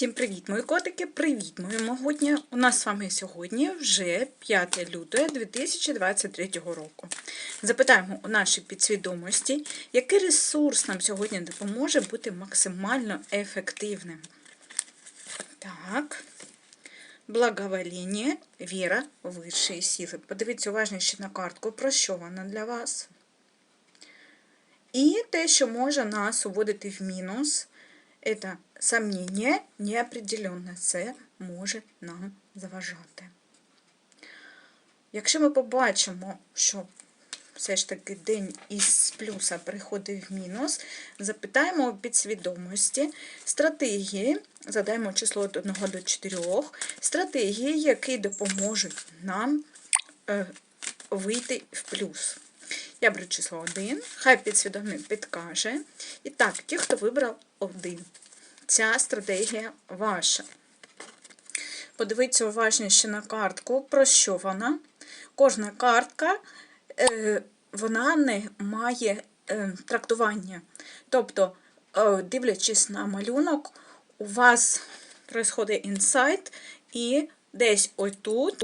Всім привіт, мої котики! Привіт, мої могутні! У нас з вами сьогодні вже 5 лютого 2023 року. Запитаємо у нашій підсвідомості, який ресурс нам сьогодні допоможе бути максимально ефективним. Так. Благовоління, віра, вищої сили. Подивіться уважніше на картку, про що вона для вас. І те, що може нас уводити в мінус, це сомнення, неопределенність. Це може нам заважати. Якщо ми побачимо, що все ж таки день із плюса переходить в мінус, запитаємо у підсвідомості стратегії, задаємо число від 1 до 4, стратегії, які допоможуть нам е, вийти в плюс. Я беру число 1, хай підсвідомий підкаже. І так, ті, хто вибрав 1. Ця стратегія ваша. Подивіться уважніше на картку, про що вона. Кожна картка е, вона не має е, трактування. Тобто, е, дивлячись на малюнок, у вас відбувається інсайт, і десь отут